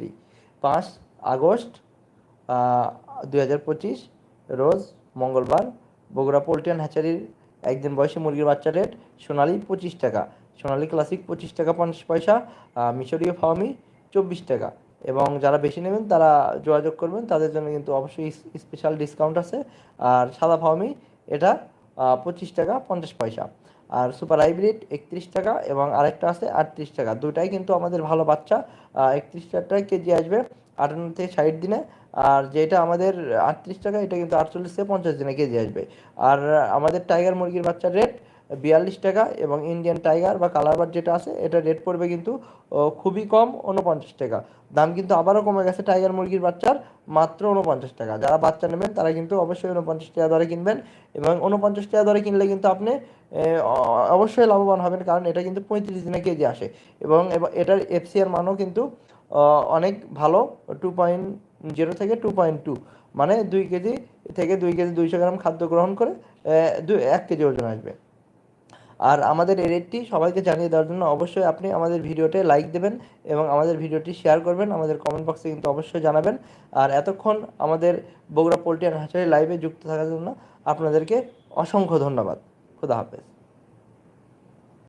রাত্রি পাঁচ আগস্ট দুই হাজার পঁচিশ, রোজ মঙ্গলবার, বগুড়া পোল্ট্রি অ্যান্ড হ্যাচারির একদিন বয়সী মুরগির বাচ্চা রেট সোনালি পঁচিশ টাকা, সোনালি ক্লাসিক পঁচিশ টাকা পঞ্চাশ পয়সা মিশরীয় ফার্মি চব্বিশ টাকা। এবং যারা বেশি নেবেন তারা যোগাযোগ করবেন, তাদের জন্য কিন্তু অবশ্যই স্পেশাল ডিসকাউন্ট আছে। আর সাদা ফার্মি এটা পঁচিশ টাকা পঞ্চাশ পয়সা। আর সুপার হাইব্রিড একত্রিশ টাকা এবং আরেকটা আছে আটত্রিশ টাকা। দুটাই কিন্তু আমাদের ভালো বাচ্চা। একত্রিশ টাকা কেজি আসবে আটান্ন থেকে ষাট দিনে। আর যেটা আমাদের আটত্রিশ টাকা, এটা কিন্তু আটচল্লিশ থেকে পঞ্চাশ দিনে কেজি আসবে। আর আমাদের টাইগার মুরগির বাচ্চার রেট বিয়াল্লিশ টাকা এবং ইন্ডিয়ান টাইগার বা কালারবার যেটা আছে, এটা রেট পড়বে কিন্তু খুবই কম উনপঞ্চাশ টাকা। দাম কিন্তু আবারও কমে গেছে টাইগার মুরগির বাচ্চার মাত্র উনপঞ্চাশ টাকা। যারা বাচ্চা নেবেন, তারা কিন্তু অবশ্যই উনপঞ্চাশ টাকা দরে কিনবেন এবং উনপঞ্চাশ টাকা দরে কিনলে কিন্তু আপনি অবশ্যই লাভবান হবেন কারণ এটা কিন্তু পঁয়ত্রিশ দিনে কেজি আসে এবং এটার এফসিআর মানও কিন্তু অনেক ভালো টু পয়েন্ট জিরো থেকে টু পয়েন্ট টু মানে দুই কেজি থেকে দুই কেজি দুইশো গ্রাম খাদ্য গ্রহণ করে এক কেজি ওজন আসবে। আর আমাদের এই রেটটি সবাইকে জানিয়ে দেওয়ার জন্য অবশ্যই আপনি আমাদের ভিডিওতে লাইক দেবেন এবং আমাদের ভিডিওটি শেয়ার করবেন। আমাদের কমেন্ট বক্সে কিন্তু অবশ্যই জানাবেন। আর এতক্ষণ আমাদের বগুড়া পোলট্রি আর হাঁচারি লাইভে যুক্ত থাকার জন্য আপনাদেরকে অসংখ্য ধন্যবাদ। খুদা হাফেজ।